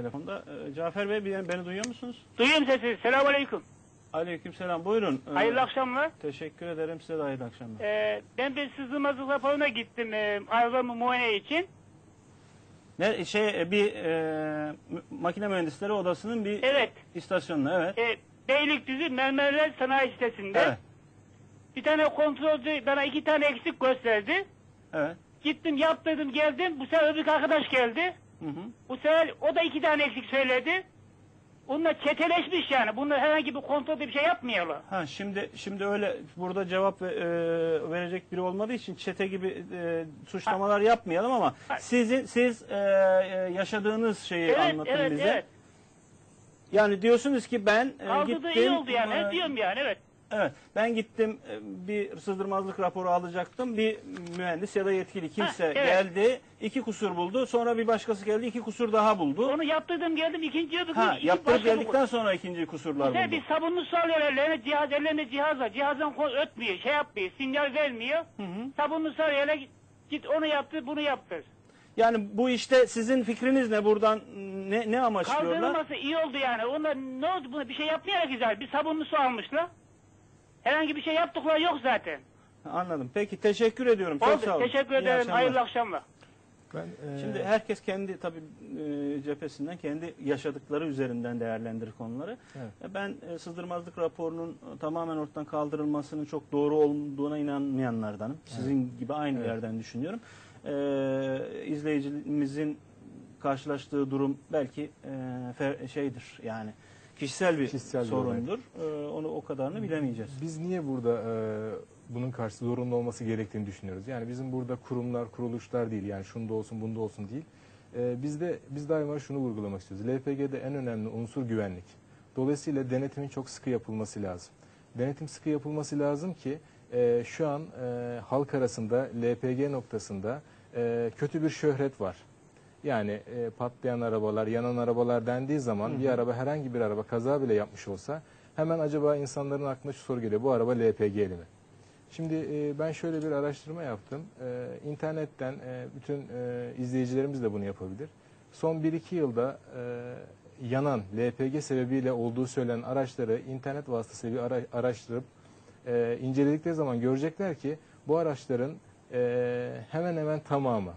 telefonda. Ee, Cafer Bey beni, beni duyuyor musunuz? Duyuyorum sesi. Selamun aleyküm. Aleykümselam. Buyurun. Ee, Hayırlı akşamlar. Teşekkür ederim size de hayırlı akşamlar. Ee, ben bir sızılmazlık raporuna gittim e, arabamı muayene için. Ne şey e, bir e, makine mühendisleri odasının bir Evet. istasyonuna evet. E, Beylikdüzü Mermerler Sanayi Sitesi'nde. Evet. Bir tane kontrolcü bana iki tane eksik gösterdi. Evet. Gittim yaptırdım geldim. Bu sefer öbür arkadaş geldi. Hı hı. Bu sefer o da iki tane eksik söyledi. Onunla çeteleşmiş yani. Bunlar herhangi bir kontrolde bir şey yapmıyorlar. Ha şimdi şimdi öyle burada cevap e, verecek biri olmadığı için çete gibi e, suçlamalar yapmayalım ama Ha. sizin siz e, e, yaşadığınız şeyi Evet, anlatın evet, bize. evet. Yani diyorsunuz ki ben e, Aldığı gittim. iyi oldu yani. e, Ne diyorum yani evet. Evet. Ben gittim e, bir sızdırmazlık raporu alacaktım. Bir mühendis ya da yetkili kimse Ha, evet. geldi. iki kusur buldu. Sonra bir başkası geldi. iki kusur daha buldu. Onu yaptırdım geldim ikinci öbür Ha, iki yaptırıp geldikten sonra ikinci kusurlar Sen buldu. bir sabunlu su alıyor ellerine cihaz ellerinde cihaz var. Cihazdan ötmüyor, şey yapmıyor, sinyal vermiyor. Hı hı. Sabunlu su alıyor git, git onu yaptır, bunu yaptır. Yani bu işte sizin fikriniz ne buradan ne ne amaçlıyorlar? Kaldırılması iyi oldu yani. Onlar ne oldu bir şey yapmıyor güzel. Bir sabunlu su almışlar. Herhangi bir şey yaptıkları yok zaten. Anladım. Peki teşekkür ediyorum. Çok Oldu. sağ olun. Teşekkür İyi ederim. akşamlar. Hayırlı akşamlar. Ben, e, Şimdi herkes kendi tabii e, cephesinden kendi yaşadıkları üzerinden değerlendirir konuları. Evet. E, Ben e, sızdırmazlık raporunun e, tamamen ortadan kaldırılmasının çok doğru olduğuna inanmayanlardanım. Sizin gibi aynı Evet. yerden düşünüyorum. E, izleyicimizin karşılaştığı durum belki e, fer- şeydir yani kişisel bir Kişisel bir sorundur. E, onu o kadarını bilemeyeceğiz. biz niye burada e, bunun karşı zorunlu olması gerektiğini düşünüyoruz? Yani bizim burada kurumlar, kuruluşlar değil. Yani şunda olsun, bunda olsun değil. E, biz de biz daima şunu vurgulamak istiyoruz. LPG'de en önemli unsur güvenlik. Dolayısıyla denetimin çok sıkı yapılması lazım. Denetim sıkı yapılması lazım ki e, şu an e, halk arasında LPG noktasında e, kötü bir şöhret var. Yani e, patlayan arabalar, yanan arabalar dendiği zaman bir araba herhangi bir araba kaza bile yapmış olsa hemen acaba insanların aklına şu soru geliyor. Bu araba LPG'li mi? Şimdi e, ben şöyle bir araştırma yaptım. E, internetten e, bütün e, izleyicilerimiz de bunu yapabilir. Son 1-2 yılda e, yanan LPG sebebiyle olduğu söylenen araçları internet vasıtasıyla ara- araştırıp e, inceledikleri zaman görecekler ki bu araçların e, hemen hemen tamamı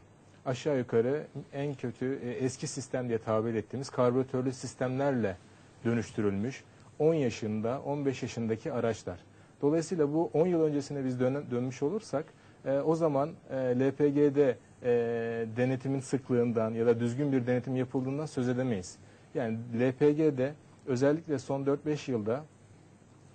aşağı yukarı en kötü e, eski sistem diye tabir ettiğimiz karbüratörlü sistemlerle dönüştürülmüş 10 yaşında 15 yaşındaki araçlar. Dolayısıyla bu 10 yıl öncesine biz dön- dönmüş olursak e, o zaman e, LPG'de e, denetimin sıklığından ya da düzgün bir denetim yapıldığından söz edemeyiz. Yani LPG'de özellikle son 4-5 yılda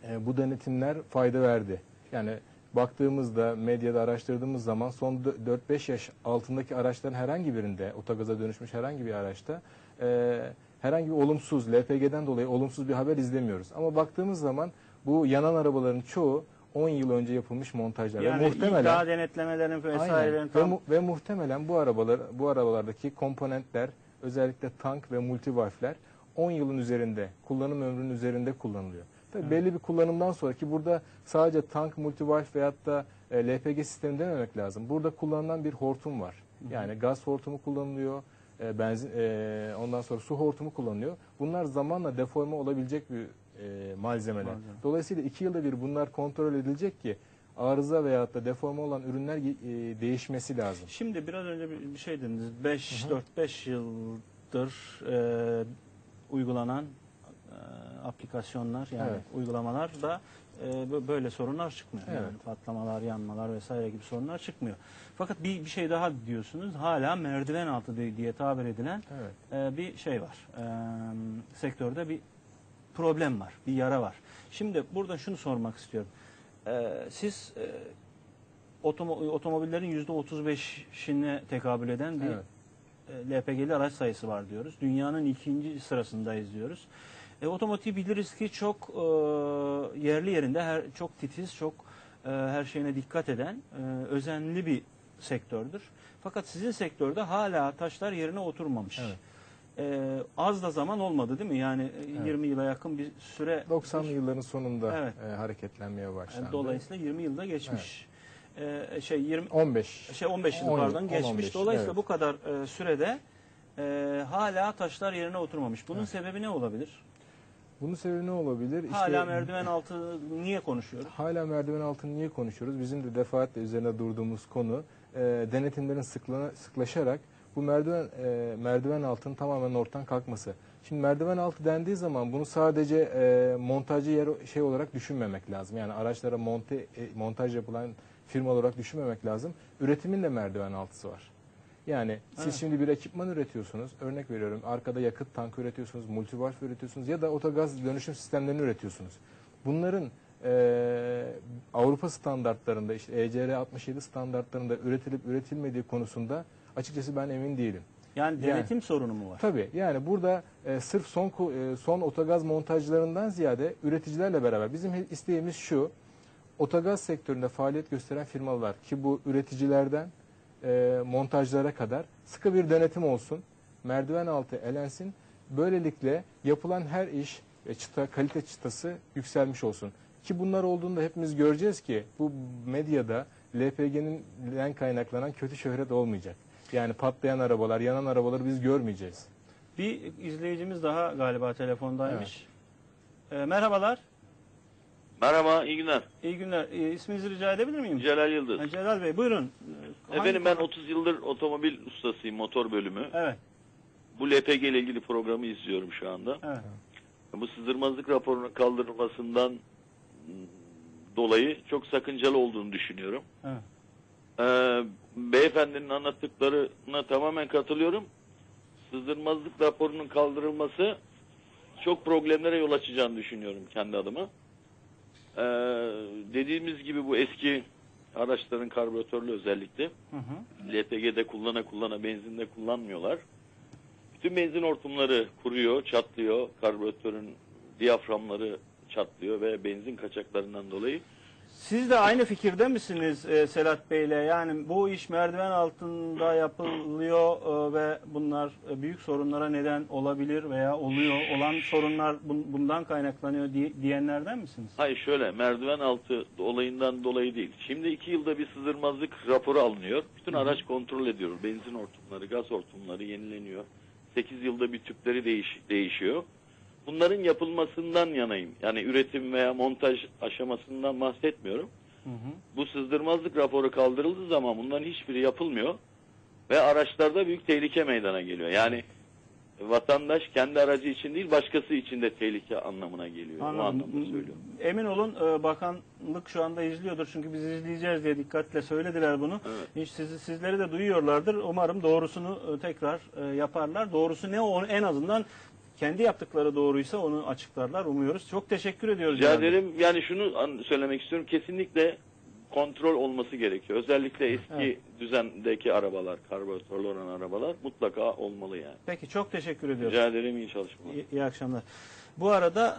e, bu denetimler fayda verdi. Yani baktığımızda medyada araştırdığımız zaman son 4-5 yaş altındaki araçların herhangi birinde otogaza dönüşmüş herhangi bir araçta e, herhangi bir olumsuz LPG'den dolayı olumsuz bir haber izlemiyoruz. Ama baktığımız zaman bu yanan arabaların çoğu 10 yıl önce yapılmış montajlar. Yani ve muhtemelen iddia denetlemelerin vesairelerin Aynen. Ve, tam mu- ve muhtemelen bu arabalar bu arabalardaki komponentler özellikle tank ve multivalfler 10 yılın üzerinde kullanım ömrünün üzerinde kullanılıyor. Tabii belli bir kullanımdan sonra ki burada sadece tank, multivalf veyahut da e, LPG sistemi dememek lazım. Burada kullanılan bir hortum var. Yani gaz hortumu kullanılıyor, e, benzin e, ondan sonra su hortumu kullanılıyor. Bunlar zamanla deforme olabilecek bir e, malzemeler. Malzeme. Dolayısıyla iki yılda bir bunlar kontrol edilecek ki arıza veyahut da deforme olan ürünler e, değişmesi lazım. Şimdi biraz önce bir, bir şey dediniz. 5 4-5 yıldır e, uygulanan aplikasyonlar yani Evet. uygulamalar da e, bö- böyle sorunlar çıkmıyor. Evet. Yani patlamalar, yanmalar vesaire gibi sorunlar çıkmıyor. Fakat bir, bir şey daha diyorsunuz. Hala merdiven altı diye diye tabir edilen Evet. e, bir şey var. E, sektörde bir problem var, bir yara var. Şimdi burada şunu sormak istiyorum. E, siz e, otomo- otomobillerin yüzde 35'ine tekabül eden bir Evet. e, LPG'li araç sayısı var diyoruz. Dünyanın ikinci sırasındayız diyoruz. E, otomotiv biliriz ki çok e, yerli yerinde, her çok titiz, çok e, her şeyine dikkat eden, e, özenli bir sektördür. Fakat sizin sektörde hala taşlar yerine oturmamış. Evet. E, az da zaman olmadı değil mi? Yani e, Evet. 20 yıla yakın bir süre. 90'lı yılların sonunda Evet. e, hareketlenmeye başlandı. Yani dolayısıyla 20 yılda geçmiş. E, şey 20 15. şey 15 yıl 10 yıl, pardon 10, geçmiş. 15, Dolayısıyla evet. bu kadar e, sürede e, hala taşlar yerine oturmamış. Bunun Evet. sebebi ne olabilir? Bunun sebebi ne olabilir? İşte- hala merdiven altı niye konuşuyoruz? Hala merdiven altını niye konuşuyoruz? Bizim de defaatle üzerine durduğumuz konu e, denetimlerin sıklana, sıklaşarak bu merdiven e, merdiven altının tamamen ortadan kalkması. Şimdi merdiven altı dendiği zaman bunu sadece e, montajcı yer şey olarak düşünmemek lazım. Yani araçlara monte e, montaj yapılan firma olarak düşünmemek lazım. Üretimin de merdiven altısı var. Yani siz Evet. şimdi bir ekipman üretiyorsunuz. Örnek veriyorum. Arkada yakıt tankı üretiyorsunuz, multivalf üretiyorsunuz ya da otogaz dönüşüm sistemlerini üretiyorsunuz. Bunların eee, Avrupa standartlarında işte ECR 67 standartlarında üretilip üretilmediği konusunda açıkçası ben emin değilim. Yani denetim sorunu mu var? Tabii yani burada e, sırf son e, son otogaz montajlarından ziyade üreticilerle beraber bizim isteğimiz şu. Otogaz sektöründe faaliyet gösteren firmalar ki bu üreticilerden e, montajlara kadar sıkı bir denetim olsun. Merdiven altı elensin. Böylelikle yapılan her iş ve çıta kalite çıtası yükselmiş olsun. Ki bunlar olduğunda hepimiz göreceğiz ki bu medyada LPG'nin kaynaklanan kötü şöhret olmayacak. Yani patlayan arabalar, yanan arabaları biz görmeyeceğiz. Bir izleyicimiz daha galiba telefondaymış. E, merhabalar, Merhaba, iyi günler. iyi günler. E, isminizi rica edebilir miyim? Celal Yıldız. Ha, Celal Bey buyurun. Efendim hangi- ben 30 yıldır otomobil ustasıyım, motor bölümü. Evet, Bu LPG ile ilgili programı izliyorum şu anda. evet. Bu sızdırmazlık raporunun kaldırılmasından mm, dolayı çok sakıncalı olduğunu düşünüyorum. evet. Ee, beyefendinin anlattıklarına tamamen katılıyorum. Sızdırmazlık raporunun kaldırılması çok problemlere yol açacağını düşünüyorum kendi adıma. Ee, dediğimiz gibi bu eski araçların karbüratörlü özellikle Hı hı. LPG'de kullana kullana benzinde kullanmıyorlar. Bütün benzin hortumları kuruyor, çatlıyor. Karbüratörün diyaframları çatlıyor ve benzin kaçaklarından dolayı Siz de aynı fikirde misiniz e, Selat Bey'le? Yani bu iş merdiven altında yapılıyor e, ve bunlar e, büyük sorunlara neden olabilir veya oluyor. Olan sorunlar bun- bundan kaynaklanıyor diye- diyenlerden misiniz? Hayır şöyle merdiven altı olayından dolayı değil. Şimdi iki yılda bir sızdırmazlık raporu alınıyor. Bütün araç kontrol ediyor. Benzin hortumları, gaz hortumları yenileniyor. 8 yılda bir tüpleri değiş, değişiyor. Bunların yapılmasından yanayım. Yani üretim veya montaj aşamasından bahsetmiyorum. Hı hı. Bu sızdırmazlık raporu kaldırıldığı zaman bunların hiçbiri yapılmıyor. Ve araçlarda büyük tehlike meydana geliyor. Yani vatandaş kendi aracı için değil başkası için de tehlike anlamına geliyor. Bu anlamda söylüyorum. Emin olun e, bakanlık şu anda izliyordur çünkü biz izleyeceğiz diye dikkatle söylediler bunu. Evet. Hiç sizi sizleri de duyuyorlardır. Umarım doğrusunu e, tekrar e, yaparlar. Doğrusu ne o en azından kendi yaptıkları doğruysa onu açıklarlar umuyoruz. Çok teşekkür ediyoruz. Rica Bey. ederim. Yani şunu söylemek istiyorum. Kesinlikle kontrol olması gerekiyor. Özellikle eski Evet. düzendeki arabalar, karbüratörlü olan arabalar mutlaka olmalı yani. Peki çok teşekkür ediyoruz. Rica ederim. iyi çalışmalar. İyi, iyi akşamlar. Bu arada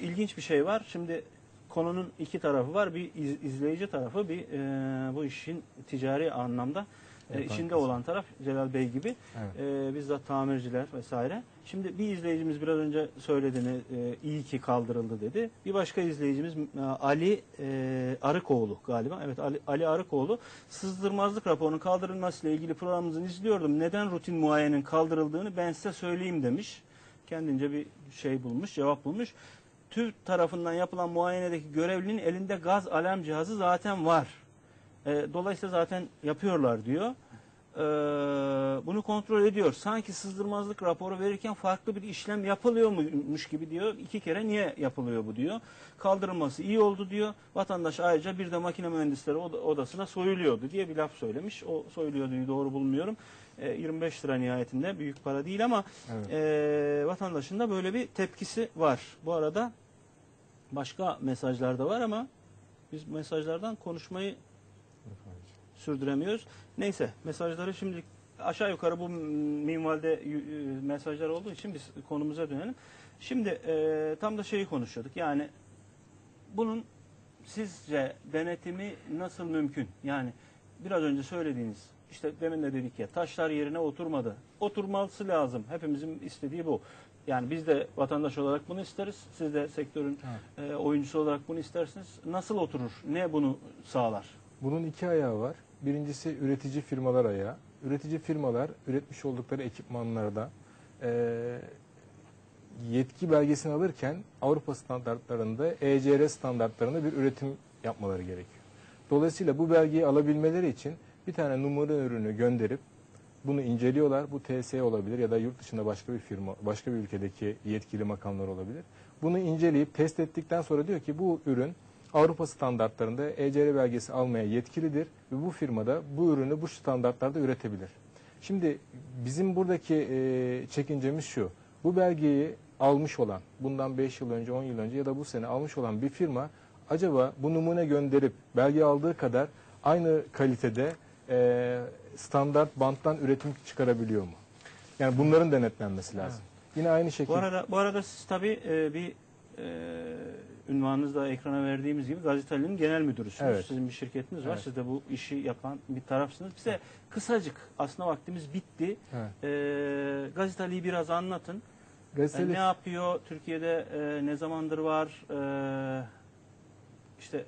e, ilginç bir şey var. Şimdi konunun iki tarafı var. Bir iz- izleyici tarafı, bir e, bu işin ticari anlamda e, içinde kısmı. olan taraf Celal Bey gibi. Evet. E, bizzat tamirciler vesaire. Şimdi bir izleyicimiz biraz önce söylediğini e, iyi ki kaldırıldı dedi. Bir başka izleyicimiz e, Ali e, Arıkoğlu galiba. Evet Ali, Ali Arıkoğlu sızdırmazlık raporunun kaldırılmasıyla ilgili programımızı izliyordum. Neden rutin muayenenin kaldırıldığını ben size söyleyeyim demiş. Kendince bir şey bulmuş, cevap bulmuş. TÜV tarafından yapılan muayenedeki görevlinin elinde gaz alarm cihazı zaten var. E, dolayısıyla zaten yapıyorlar diyor. E, bunu kontrol ediyor. Sanki sızdırmazlık raporu verirken farklı bir işlem yapılıyormuş gibi diyor. İki kere niye yapılıyor bu diyor. Kaldırılması iyi oldu diyor. Vatandaş ayrıca bir de makine mühendisleri oda- odasına soyuluyordu diye bir laf söylemiş. O soyuluyorduyu doğru bulmuyorum. E, 25 lira nihayetinde büyük para değil ama Evet. e, vatandaşın da böyle bir tepkisi var. Bu arada başka mesajlar da var ama biz mesajlardan konuşmayı sürdüremiyoruz. Neyse mesajları şimdi aşağı yukarı bu minvalde y- mesajlar olduğu için biz konumuza dönelim. Şimdi e, tam da şeyi konuşuyorduk. Yani bunun sizce denetimi nasıl mümkün? Yani biraz önce söylediğiniz işte demin de dedik ya taşlar yerine oturmadı. Oturması lazım. Hepimizin istediği bu. Yani biz de vatandaş olarak bunu isteriz. Siz de sektörün e, oyuncusu olarak bunu istersiniz. Nasıl oturur? Ne bunu sağlar? Bunun iki ayağı var. Birincisi üretici firmalar ayağı. üretici firmalar üretmiş oldukları ekipmanlarda e, yetki belgesini alırken Avrupa standartlarında ECR standartlarında bir üretim yapmaları gerekiyor. Dolayısıyla bu belgeyi alabilmeleri için bir tane numara ürünü gönderip bunu inceliyorlar. Bu TSE olabilir ya da yurt dışında başka bir firma, başka bir ülkedeki yetkili makamlar olabilir. Bunu inceleyip test ettikten sonra diyor ki bu ürün Avrupa standartlarında ECR belgesi almaya yetkilidir ve bu firmada bu ürünü bu standartlarda üretebilir. Şimdi bizim buradaki e, çekincemiz şu. Bu belgeyi almış olan, bundan 5 yıl önce, 10 yıl önce ya da bu sene almış olan bir firma acaba bu numune gönderip belge aldığı kadar aynı kalitede e, standart banttan üretim çıkarabiliyor mu? Yani bunların denetlenmesi lazım. Yine aynı Bu şekilde. arada, bu arada siz tabii e, bir e, ünvanınızda ekrana verdiğimiz gibi Gazeteli'nin genel müdürüsünüz. Evet. Sizin bir şirketiniz var. Evet. Siz de bu işi yapan bir tarafsınız. Bize kısacık aslında vaktimiz bitti. Evet. E, Gazeteli'yi biraz anlatın. E, Gazeteli ne yapıyor? Türkiye'de e, ne zamandır var? E, işte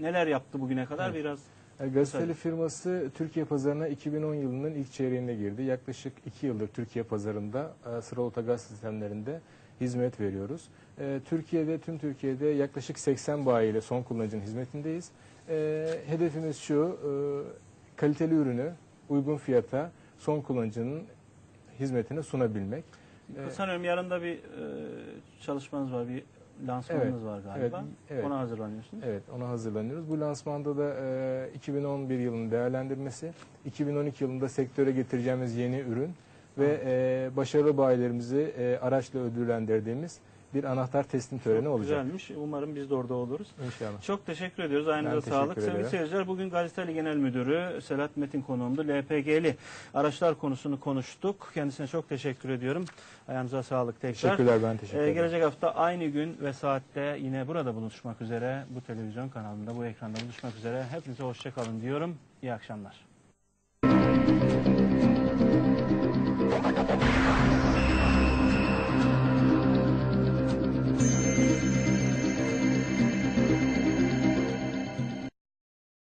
neler yaptı bugüne kadar Evet. biraz E, Gazeteli firması Türkiye pazarına 2010 yılının ilk çeyreğinde girdi. Yaklaşık 2 yıldır Türkiye pazarında e, sıralı otogaz sistemlerinde hizmet veriyoruz. E, Türkiye'de, tüm Türkiye'de yaklaşık 80 bayi ile son kullanıcının hizmetindeyiz. E, Hedefimiz şu, e, kaliteli ürünü uygun fiyata son kullanıcının hizmetine sunabilmek. Sanıyorum yarın da bir e, çalışmanız var, bir lansmanınız Evet, var galiba. evet, evet. Ona hazırlanıyorsunuz. Evet, ona hazırlanıyoruz. Bu lansmanda da e, 2011 yılının değerlendirmesi, 2012 yılında sektöre getireceğimiz yeni ürün ve e, başarılı bayilerimizi e, araçla ödüllendirdiğimiz bir anahtar teslim töreni Çok olacak. Güzelmiş. Umarım biz de orada oluruz. İnşallah. Çok teşekkür ediyoruz. Aynı sağlık. Sevgili seyirciler bugün Gazeteli Genel Müdürü Selat Metin konuğumdu. LPG'li araçlar konusunu konuştuk. Kendisine çok teşekkür ediyorum. Ayağınıza sağlık tekrar. Teşekkürler ben teşekkür ee, ederim. Ee, gelecek hafta aynı gün ve saatte yine burada buluşmak üzere. Bu televizyon kanalında bu ekranda buluşmak üzere. Hepinize hoşçakalın diyorum. İyi akşamlar.